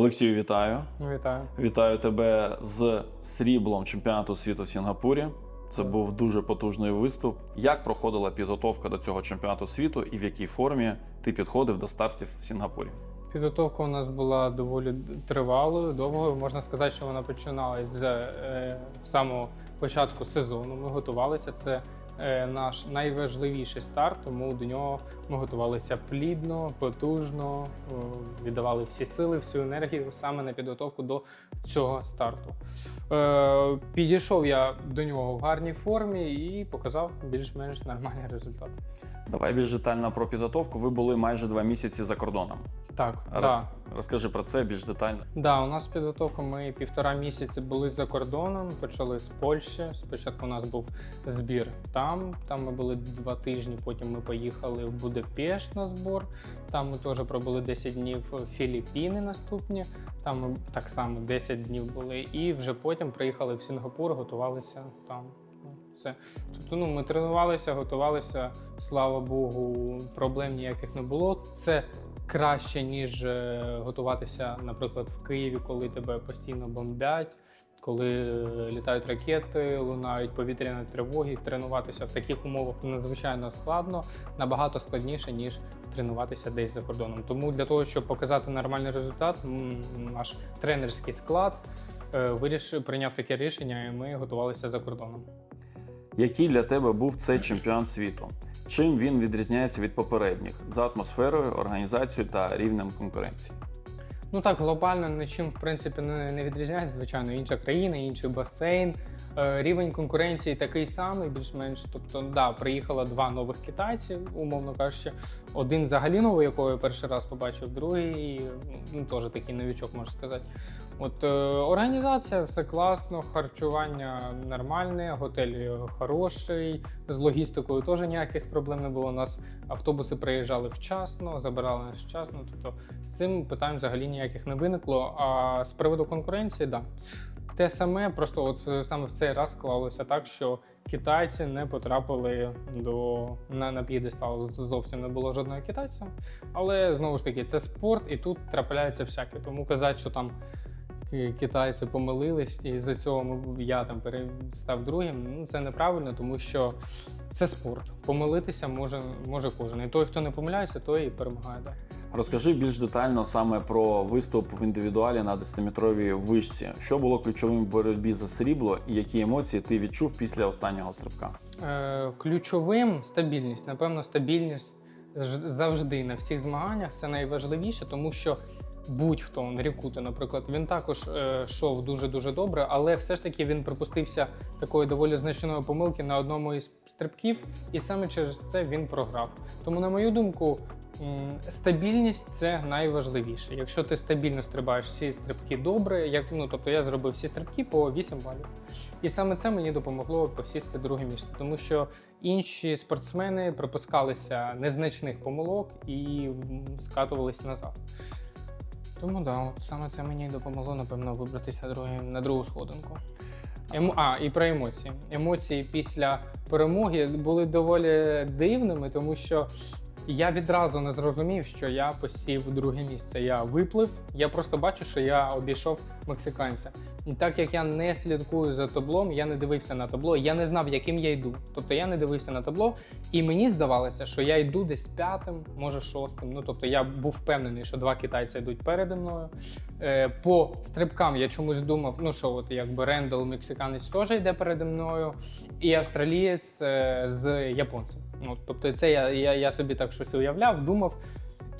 Олексію, вітаю. Вітаю. Вітаю тебе з сріблом чемпіонату світу в Сінгапурі. Це був дуже потужний виступ. Як проходила підготовка до цього чемпіонату світу і в якій формі ти підходив до стартів в Сінгапурі? Підготовка у нас була доволі тривалою, довгою. Можна сказати, що вона починалась з е, самого початку сезону. Ми готувалися. Це наш найважливіший старт, тому до нього ми готувалися плідно, потужно, е, віддавали всі сили, всю енергію саме на підготовку до цього старту. Е, підійшов я до нього в гарній формі і показав більш-менш нормальний результат. Давай більш детально про підготовку. Ви були майже два місяці за кордоном. Так, Роз- да. Розкажи про це більш детально. Да, у нас підготовка. Ми півтора місяці були за кордоном. Почали з Польщі. Спочатку у нас був збір там. Там ми були два тижні. Потім ми поїхали в Будапешт на збор. Там ми теж пробули 10 днів Філіппіни наступні. Там ми так само 10 днів були. І вже потім приїхали в Сінгапур, готувалися там. Все. Тобто, ну, ми тренувалися, готувалися. Слава Богу, проблем ніяких не було. Це краще, ніж е, готуватися, наприклад, в Києві, коли тебе постійно бомблять, коли е, літають ракети, лунають повітряні тривоги. Тренуватися в таких умовах надзвичайно складно, набагато складніше, ніж тренуватися десь за кордоном. Тому для того, щоб показати нормальний результат, наш тренерський склад е, вирішив прийняв таке рішення, і ми готувалися за кордоном. Який для тебе був цей чемпіон світу? Чим він відрізняється від попередніх за атмосферою, організацією та рівнем конкуренції? Ну так, глобально нічим в принципі не, відрізняється. Звичайно, інша країна, інший басейн. Е, рівень конкуренції такий самий, більш-менш. Тобто, да, приїхало два нових китайці, умовно кажучи. Один взагалі новий, якого я перший раз побачив, другий ну, теж такий новічок, можна сказати. От е, організація, все класно, харчування нормальне, готель хороший, з логістикою теж ніяких проблем не було. У нас автобуси приїжджали вчасно, забирали нас вчасно. Тобто з цим питань взагалі ніяких не виникло. А з приводу конкуренції, да. Те саме, просто от е, саме в цей раз склалося так, що китайці не потрапили до на, на п'єдестал. Зовсім не було жодного китайця. Але знову ж таки, це спорт, і тут трапляється всяке. Тому казати, що там китайці помилились, і з-за цього я там перестав другим. Ну це неправильно, тому що це спорт. Помилитися може, може кожен. І той, хто не помиляється, той і перемагає. Да. Розкажи більш детально саме про виступ в індивідуалі на 10-метровій вишці. Що було ключовим в боротьбі за срібло і які емоції ти відчув після останнього стрибка? Е, ключовим стабільність. Напевно, стабільність завжди на всіх змаганнях це найважливіше, тому що будь-хто Рікута, наприклад, він також е, йшов дуже дуже добре, але все ж таки він припустився такої доволі значної помилки на одному із стрибків, і саме через це він програв. Тому, на мою думку. Стабільність це найважливіше. Якщо ти стабільно стрибаєш всі стрибки добре, як ну тобто я зробив всі стрибки по 8 балів. І саме це мені допомогло посісти друге місце, тому що інші спортсмени припускалися незначних помилок і скатувалися назад. Тому да, от саме це мені допомогло, напевно, вибратися на, друге, на другу сходинку. Емо... А, і про емоції. Емоції після перемоги були доволі дивними, тому що я відразу не зрозумів, що я посів друге місце. Я виплив, я просто бачу, що я обійшов мексиканця. І так як я не слідкую за таблом, я не дивився на табло, я не знав, яким я йду. Тобто я не дивився на табло, і мені здавалося, що я йду десь п'ятим, може шостим. Ну тобто я був впевнений, що два китайці йдуть переді мною. Е, по стрибкам я чомусь думав, ну що, от якби Рендел, мексиканець теж йде переді мною, і австралієць е, з японцем. Ну, тобто, це я, я, я собі так щось уявляв, думав.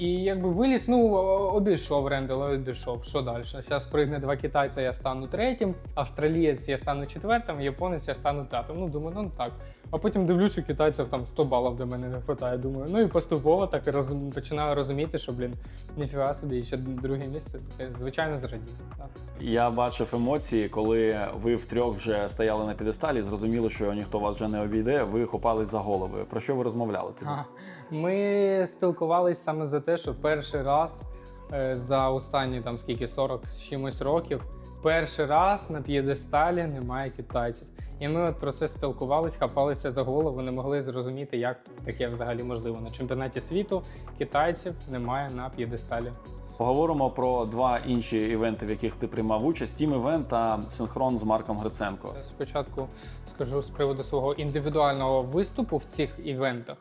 І якби виліз, ну обійшов Рендел, обійшов. Що далі? Зараз пригне два китайця, я стану третім, австралієць я стану четвертим, японець я стану п'ятим. Ну думаю, ну так. А потім дивлюсь, у китайців там 100 балів до мене не вистачає. Думаю, ну і поступово так і розум... починаю розуміти, що блін, ніфіга собі, ще друге місце. Звичайно, зрадів. Так. Я бачив емоції, коли ви втрьох вже стояли на підесталі, зрозуміли, що ніхто вас вже не обійде. Ви хопались за голови. Про що ви розмовляли тоді? Ми спілкувалися саме за те, що перший раз е, за останні там скільки 40 з чимось років, перший раз на п'єдесталі немає китайців. І ми от про це спілкувалися, хапалися за голову, не могли зрозуміти, як таке взагалі можливо. На чемпіонаті світу китайців немає на п'єдесталі. Поговоримо про два інші івенти, в яких ти приймав участь: тім івент та синхрон з Марком Гриценко. Спочатку скажу з приводу свого індивідуального виступу в цих івентах.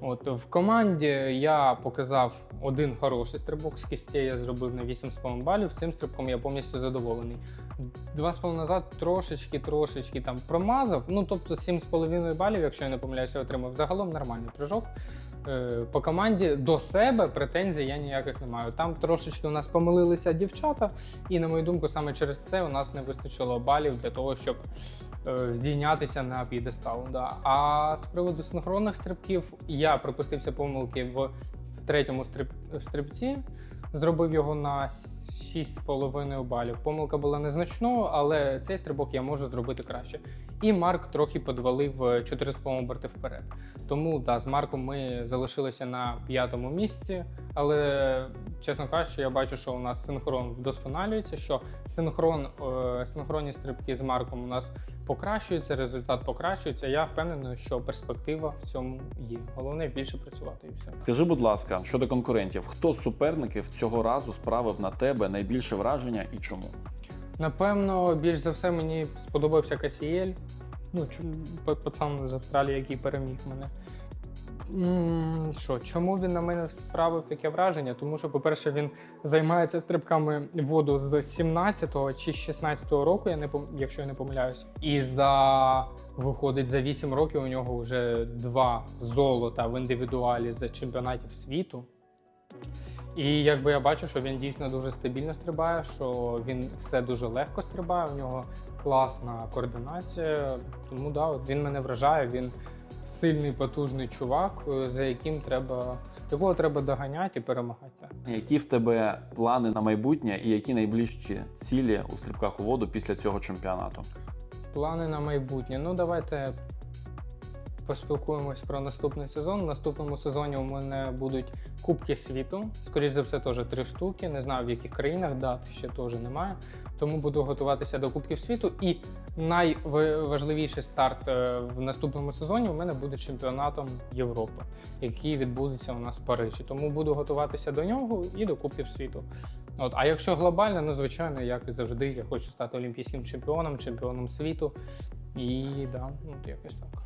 От в команді я показав один хороший стрибок з кісті, я зробив на 8,5 балів. Цим стрибком я повністю задоволений. Два з половиною назад трошечки, трошечки там промазав. Ну тобто 7,5 балів, якщо я не помиляюся, отримав. Загалом нормальний прыжок. Е, По команді до себе претензій я ніяких не маю. Там трошечки у нас помилилися дівчата, і на мою думку, саме через це у нас не вистачило балів для того, щоб е, здійнятися на п'єдестал. Да. А з приводу синхронних стрибків я припустився помилки в третьому стриб, стрибці, зробив його на 6,5 балів. Помилка була незначною, але цей стрибок я можу зробити краще. І Марк трохи подвалив е, 4,5 оберти вперед. Тому да, з Марком ми залишилися на п'ятому місці. Але чесно кажучи, я бачу, що у нас синхрон вдосконалюється. Що синхрон, е, синхронні стрибки з Марком у нас покращуються, результат покращується. Я впевнений, що перспектива в цьому є. Головне більше працювати і все. Скажи, будь ласка, щодо конкурентів, хто з суперників цього разу справив на тебе найбільше враження і чому? Напевно, більш за все мені сподобався Касієль. Ну, пацан з Австралії, який переміг мене. Що, чому він на мене справив таке враження? Тому що, по-перше, він займається стрибками воду з 17-го чи 16-го року, я не якщо я не помиляюсь. І за виходить за 8 років у нього вже два золота в індивідуалі з чемпіонатів світу. І якби я бачу, що він дійсно дуже стабільно стрибає, що він все дуже легко стрибає, у нього класна координація. Тому да, от він мене вражає, він сильний, потужний чувак, е, за яким треба, якого треба доганяти і перемагати. Які в тебе плани на майбутнє і які найближчі цілі у стрибках у воду після цього чемпіонату? Плани на майбутнє. Ну, давайте поспілкуємось про наступний сезон. В наступному сезоні у мене будуть Кубки світу. Скоріше за все, теж три штуки. Не знаю в яких країнах, дат ще теж немає. Тому буду готуватися до Кубків світу. І найважливіший старт е, в наступному сезоні у мене буде чемпіонатом Європи, який відбудеться у нас в Парижі. Тому буду готуватися до нього і до Кубків світу. От, а якщо глобально, ну звичайно, як і завжди, я хочу стати олімпійським чемпіоном, чемпіоном світу. І да, ну якось так.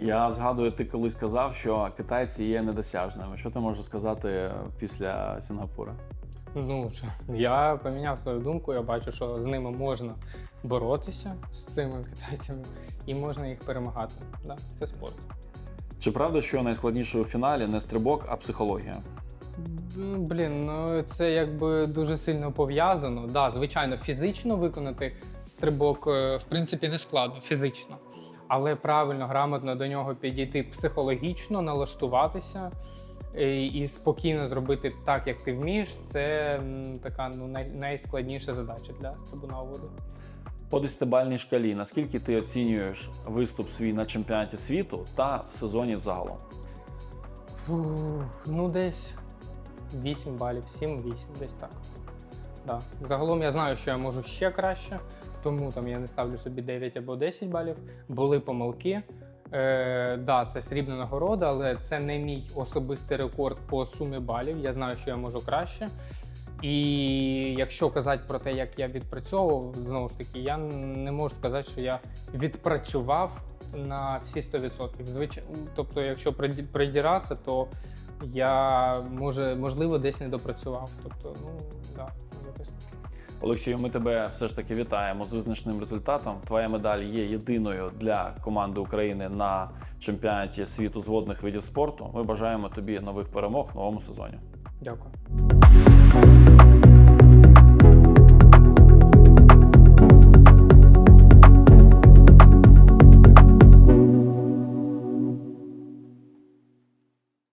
Я згадую, ти колись казав, що китайці є недосяжними. Що ти можеш сказати після Сінгапура? Ну я поміняв свою думку. Я бачу, що з ними можна боротися з цими китайцями, і можна їх перемагати. Да, це спорт. Чи правда, що найскладніше у фіналі не стрибок, а психологія? Блін, ну це якби дуже сильно пов'язано. Да, звичайно, фізично виконати стрибок е, в принципі не складно, фізично. Але правильно, грамотно до нього підійти психологічно, налаштуватися і, і спокійно зробити так, як ти вмієш, це така ну, най, найскладніша задача для стрибуна у воду. По десятибальній шкалі, наскільки ти оцінюєш виступ свій на чемпіонаті світу та в сезоні взагалом? Фух, ну, десь 8 балів, 7-8, десь так. Да. Загалом я знаю, що я можу ще краще, тому там я не ставлю собі 9 або 10 балів. Були помилки. Е, да, це срібна нагорода, але це не мій особистий рекорд по сумі балів. Я знаю, що я можу краще. І якщо казати про те, як я відпрацьовував, знову ж таки, я не можу сказати, що я відпрацював на всі 100%. Звич... Тобто, якщо придіратися, то я може, можливо десь не допрацював. Тобто, ну да, якось так. Олексію, ми тебе все ж таки вітаємо з визначним результатом. Твоя медаль є єдиною для команди України на чемпіонаті світу з водних видів спорту. Ми бажаємо тобі нових перемог в новому сезоні. Дякую.